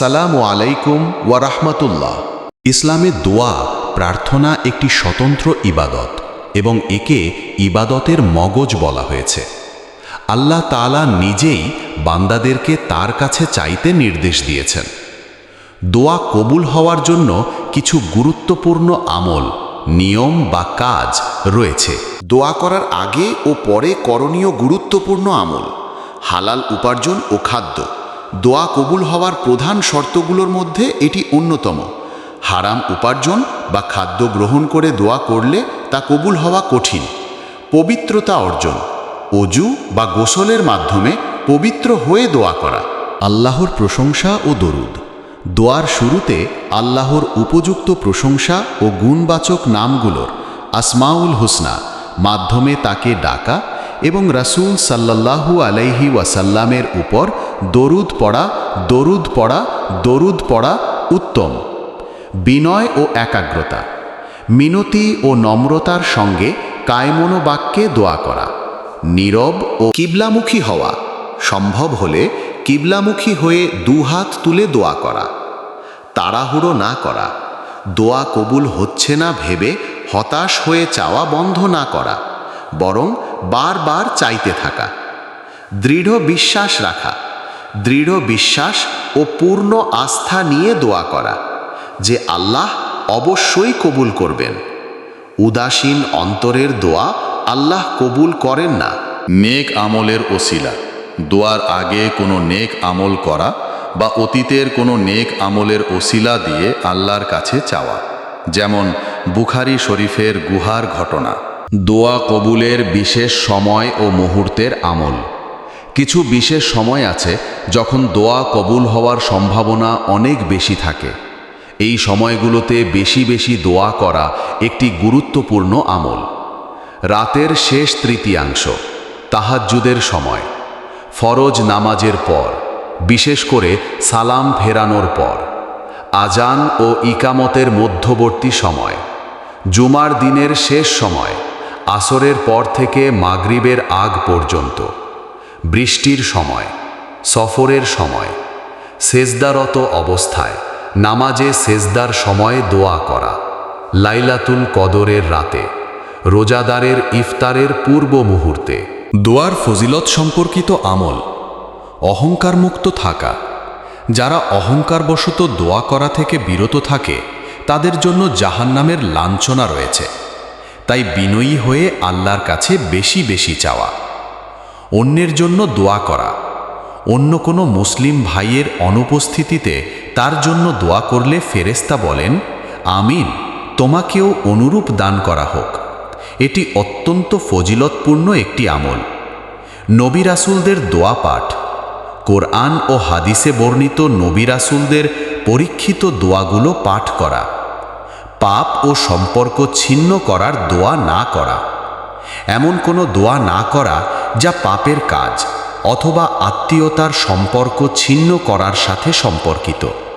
আসসালামু আলাইকুম ওয়া রাহমাতুল্লাহ। ইসলামে দোয়া, প্রার্থনা একটি স্বতন্ত্র ইবাদত এবং একে ইবাদতের মগজ বলা হয়েছে। আল্লাহ তাআলা নিজেই বান্দাদেরকে তার কাছে চাইতে নির্দেশ দিয়েছেন। দোয়া কবুল হওয়ার জন্য কিছু গুরুত্বপূর্ণ আমল, নিয়ম বা কাজ রয়েছে। দোয়া করার আগে ও পরে করণীয় গুরুত্বপূর্ণ আমল, হালাল উপার্জন ও খাদ্য। দোয়া কবুল হওয়ার প্রধান শর্তগুলোর মধ্যে এটি অন্যতম। হারাম উপার্জন বা খাদ্য গ্রহণ করে দোয়া করলে তা কবুল হওয়া কঠিন। পবিত্রতা অর্জন, অজু বা গোসলের মাধ্যমে পবিত্র হয়ে দোয়া করা। আল্লাহর প্রশংসা ও দরুদ। দোয়ার শুরুতে আল্লাহর উপযুক্ত প্রশংসা ও গুণবাচক নামগুলোর আসমাউল হোসনা মাধ্যমে তাকে ডাকা এবং রাসূল সাল্লাল্লাহু আলাইহি ওয়াসাল্লামের উপর দরুদ পড়া দরুদ পড়া দরুদ পড়া উত্তম। বিনয় ও একাগ্রতা। মিনতি ও নম্রতার সঙ্গে কায়মনো বাক্যে দোয়া করা। নীরব ও কিবলামুখী হওয়া। সম্ভব হলে কিবলামুখী হয়ে দুহাত তুলে দোয়া করা। তাড়াহুড়ো না করা। দোয়া কবুল হচ্ছে না ভেবে হতাশ হয়ে চাওয়া বন্ধ না করা। বরং বারবার চাইতে থাকা। দৃঢ় বিশ্বাস রাখা। দৃঢ় বিশ্বাস ও পূর্ণ আস্থা নিয়ে দোয়া করা, যে আল্লাহ অবশ্যই কবুল করবেন। উদাসীন অন্তরের দোয়া আল্লাহ কবুল করেন না। নেক আমলের ওসিলা, দোয়ার আগে কোনো নেক আমল করা বা অতীতের কোনো নেক আমলের ওসিলা দিয়ে আল্লাহর কাছে চাওয়া, যেমন বুখারি শরীফের গুহার ঘটনা। দোয়া কবুলের বিশেষ সময় ও মুহূর্তের আমল। কিছু বিশেষ সময় আছে যখন দোয়া কবুল হওয়ার সম্ভাবনা অনেক বেশি থাকে। এই সময়গুলোতে বেশি বেশি দোয়া করা একটি গুরুত্বপূর্ণ আমল। রাতের শেষ তৃতীয়াংশ, তাহাজ্জুদের সময়, ফরজ নামাজের পর, বিশেষ করে সালাম ফেরানোর পর, আজান ও ইকামতের মধ্যবর্তী সময়, জুমার দিনের শেষ সময়, আসরের পর থেকে মাগরিবের আগ পর্যন্ত। বৃষ্টির সময়, সফরের সময়, সেজদারত অবস্থায়, নামাজে সেজদার সময় দোয়া করা, লাইলাতুল কদরের রাতে, রোজাদারের ইফতারের পূর্ব মুহূর্তে। দোয়ার ফজিলত সম্পর্কিত আমল, অহংকারমুক্ত থাকা, যারা অহংকারবশত দোয়া করা থেকে বিরত থাকে, তাদের জন্য জাহান্নামের লাঞ্ছনা রয়েছে। তাই বিনয়ী হয়ে আল্লাহর কাছে বেশি বেশি চাওয়া। অন্যের জন্য দোয়া করা। অন্য কোনো মুসলিম ভাইয়ের অনুপস্থিতিতে তার জন্য দোয়া করলে ফেরেস্তা বলেন, আমিন, তোমাকেও অনুরূপ দান করা হোক। এটি অত্যন্ত ফজিলতপূর্ণ একটি আমল। নবী রাসুলদের দোয়া পাঠ। কোরআন ও হাদিসে বর্ণিত নবী রাসুলদের পরীক্ষিত দোয়াগুলো পাঠ করা। পাপ ও সম্পর্ক ছিন্ন করার দোয়া না করা। এমন কোনো দোয়া না করা যা পাপের কাজ অথবা আত্মীয়তার সম্পর্ক ছিন্ন করার সাথে সম্পর্কিত।